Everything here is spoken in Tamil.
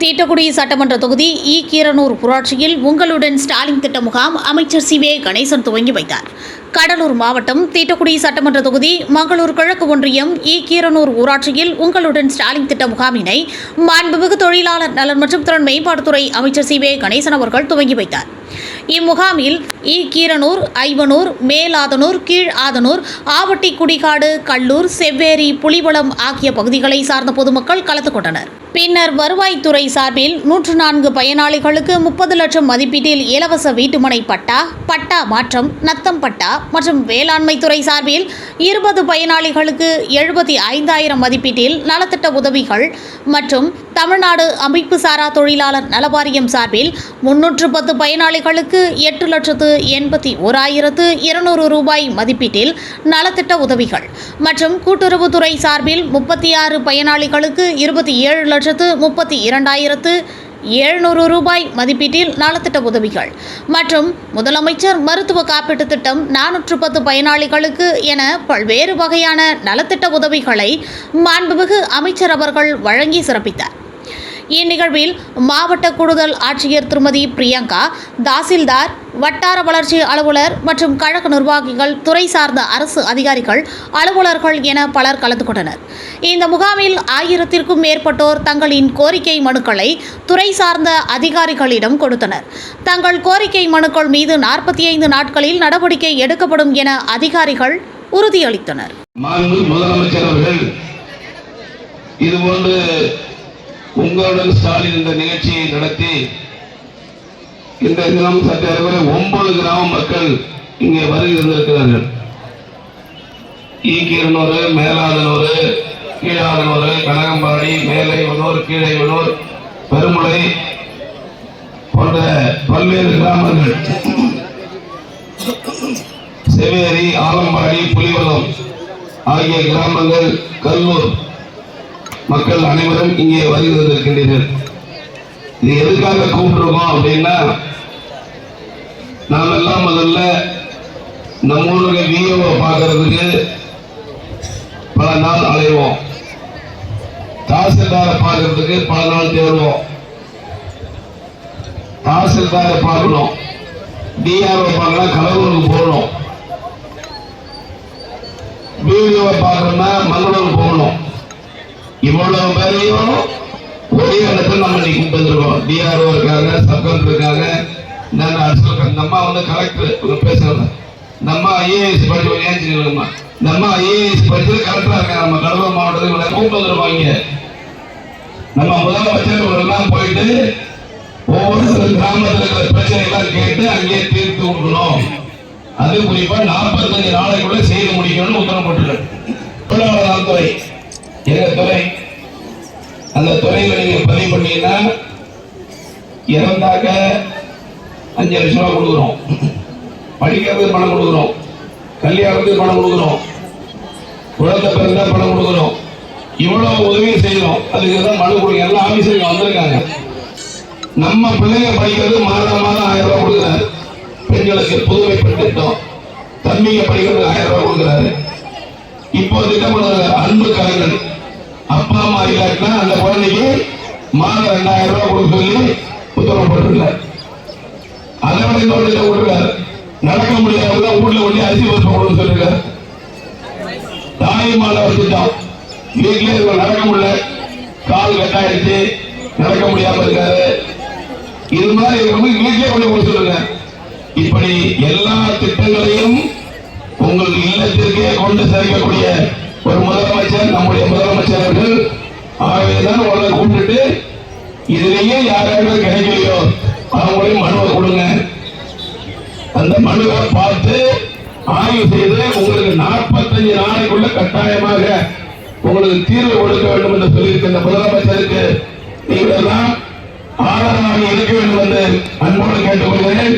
தீட்டக்குடி சட்டமன்ற தொகுதி இ. கீரனூர் ஊராட்சியில் உங்களுடன் ஸ்டாலின் திட்ட முகாம் அமைச்சர் சி. வே. கணேசன் துவங்கி வைத்தார். கடலூர் மாவட்டம் தீட்டக்குடி சட்டமன்ற தொகுதி மங்களூர் கிழக்கு ஒன்றியம் இ. கீரனூர் ஊராட்சியில் உங்களுடன் ஸ்டாலின் திட்ட முகாமினை மாண்புமிகு தொழிலாளர் நலன் மற்றும் திறன் மேம்பாட்டுத்துறை அமைச்சர் சி. வே. கணேசன் அவர்கள் துவங்கி வைத்தார். இம்முகாமில் ஈ கீரனூர் ஐவனூர் மேலாதனூர் கீழ் ஆதனூர் ஆவட்டி குடிகாடு கல்லூர் செவ்வேரி புலிவளம் ஆகிய பகுதிகளை சார்ந்த பொதுமக்கள் கலந்து கொண்டனர். பின்னர் வருவாய்த்துறை சார்பில் நூற்று நான்கு பயனாளிகளுக்கு முப்பது லட்சம் மதிப்பீட்டில் இலவச வீட்டுமனை பட்டா பட்டா மாற்றம் நத்தம் பட்டா மற்றும் வேளாண்மை துறை சார்பில் இருபது பயனாளிகளுக்கு எழுபத்தி ஐந்தாயிரம் மதிப்பீட்டில் நலத்திட்ட உதவிகள் மற்றும் தமிழ்நாடு அமைப்பு சாரா தொழிலாளர் நலவாரியம் சார்பில் முன்னூற்று பத்து பயனாளிகளுக்கு எட்டு லட்சத்து எண்பத்தி ஓராயிரத்து இருநூறு ரூபாய் மதிப்பீட்டில் நலத்திட்ட உதவிகள். மற்றும் கூட்டுறவுத்துறை சார்பில் முப்பத்தி ஆறு பயனாளிகளுக்கு இருபத்தி ஏழு லட்சத்து முப்பத்தி இரண்டாயிரத்து எழுநூறு ரூபாய் மதிப்பீட்டில் நலத்திட்ட உதவிகள். மற்றும் முதலமைச்சர் மருத்துவ காப்பீட்டுத் திட்டம் நானூற்று பத்து பயனாளிகளுக்கு என பல்வேறு வகையான நலத்திட்ட உதவிகளை மாண்புமிகு அமைச்சர் அவர்கள் வழங்கி சிறப்பித்தார். இந்நிகழ்வில் மாவட்ட கூடுதல் ஆட்சியர் திருமதி பிரியங்கா தாசில்தார் வட்டார வளர்ச்சி அலுவலர் மற்றும் கழக நிர்வாகிகள் துறை சார்ந்த அரசு அதிகாரிகள் அலுவலர்கள் என பலர் கலந்து கொண்டனர். இந்த முகாமில் ஆயிரத்திற்கும் மேற்பட்டோர் தங்களின் கோரிக்கை மனுக்களை துறை சார்ந்த அதிகாரிகளிடம் கொடுத்தனர். தங்கள் கோரிக்கை மனுக்கள் மீது நாற்பத்தி ஐந்து நாட்களில் நடவடிக்கை எடுக்கப்படும் என அதிகாரிகள் உறுதியளித்தனர். முதலமைச்சர் அவர்கள் இதுபோன்று உங்களுடன் ஸ்டாலின் இந்த நிகழ்ச்சியை நடத்தி இந்த தினம் சற்று ஒன்பது கிராம மக்கள் இங்கே வருகை இருந்திருக்கிறார்கள் ஈக்கீரனூர் மேலாதனூர் கீழாதனூர் கனகம்பாடி மேலை வனூர் கீழை வனூர் பெருமுளை போன்ற பல்வேறு கிராமங்கள். செவேரி ஆலம்பாடி புலிவலம் ஆகிய கிராமங்கள் கல்லூர் மக்கள் அனைவரும் இங்கே வருகை தந்திருக்கின்றீர்கள் இது எதுக்காக கூப்பிட்டுருக்கோம் அப்படின்னா நாம் எல்லாம் முதல்ல நம்ம ஊருக்கு விஓவை பார்க்கறதுக்கு பல நாள் அலைவோம். தாசில்தாரை பார்க்கறதுக்கு பல நாள் தேடுவோம். தாசில்தாரை பார்க்கணும். டிஆர்ஓ பார்க்கலாம் கடலூருக்கு போகணும். பிடிஓ பார்க்கணும்னா மங்களூர் போகணும். இவ்வளவு பேரையும் ஒரே இடத்துல நம்ம இன்னைக்கு கூப்பிட்டு டிஆர்ஓ இருக்காங்க சப்கலெக்டர் இருக்காங்க. நம்ம அம்மா வந்து கலெக்டர் பேசுறாங்க நம்ம ஐஏஎஸ் படிச்சு ஏன் நம்ம ஐஏஎஸ் படிச்சு கலெக்டரா இருக்காங்க. நம்ம கடலூர் மாவட்டத்துக்கு கூப்பிட்டு வந்திருக்கோம் இங்க. நம்ம முதலமைச்சர் எல்லாம் போயிட்டு ஒவ்வொரு கிராமத்தில் இருக்கிற பிரச்சனைகள்லாம் கேட்டு அங்கேயே தீர்த்து கொடுக்கணும் அது குறிப்பா நாற்பத்தஞ்சு நாளைக்குள்ள செய்து முடிக்கணும்னு உத்தரவு போட்டுருக்காரு. தொழிலாளர் நலத்துறை. எங்க துறை அந்த துறையில நீங்க பதிவு பண்ணீங்கன்னா இறந்தாக்க அஞ்சு லட்ச ரூபா கொடுக்குறோம். படிக்கிறதுக்கு பணம் கொடுக்குறோம். கல்யாணத்துக்கு பணம் கொடுக்குறோம். குழந்தை பிறந்தா பணம் கொடுக்குறோம். இவ்வளவு உதவி செய்யறோம் அதுக்கு தான் மனு கொடுங்க. எல்லா ஆபீஸரும் வந்திருக்காங்க. நம்ம பிள்ளைங்க படிக்கிறது மாதம் மாதம் ஆயிரம் ரூபாய் கொடுக்குறாரு. பெண்களுக்கு புதுமை பெண் திட்டம். தம்பிங்க படிக்கிறதுக்கு ஆயிரம் ரூபாய் கொடுக்குறாரு. இப்போ திட்டம் பண்ணுறாரு அன்பு கலைஞர். அப்பா அம்மா இல்லாட்டினா அந்த குழந்தைக்கு மாதம் ரெண்டாயிரம் ரூபாய் கொடுக்க சொல்லி உத்தரவு போட்டிருக்காரு அதை விட இன்னொரு விட்டுருக்காரு நடக்க முடியாத வீட்டுல கொண்டு அரிசி பருப்பு கொடுக்க சொல்லிருக்காரு. தாய் மாணவர் திட்டம் வீட்டிலே நடக்க முடியல. கால் கட்டாயிடுச்சு நடக்க முடியாம இருக்காரு. இது மாதிரி இருக்கும்போது வீட்டிலே கொண்டு கொடுத்துருங்க சொல்லுங்க இப்படி எல்லா திட்டங்களையும் உங்கள் இல்லத்திற்கே கொண்டு சேர்க்கக்கூடிய ஒரு முதலமைச்சர் நம்முடைய முதலமைச்சர் அவர்கள் ஆகவேதான் உங்களை கூப்பிட்டுட்டு இதுலயே யாராவது கிடைக்கலையோ அவங்களையும் மனுவை கொடுங்க. அந்த மனுவை பார்த்து ஆய்வு செய்து உங்களுக்கு நாற்பத்தஞ்சு நாளைக்குள்ள கட்டாயமாக உங்களுக்கு தீர்வு கொடுக்க வேண்டும் என்று சொல்லியிருக்கின்ற முதலமைச்சருக்கு. நீங்கள் எல்லாம் ஆதரவாக இருக்க வேண்டும் என்று அன்போடு கேட்டுக்கொள்கிறேன்.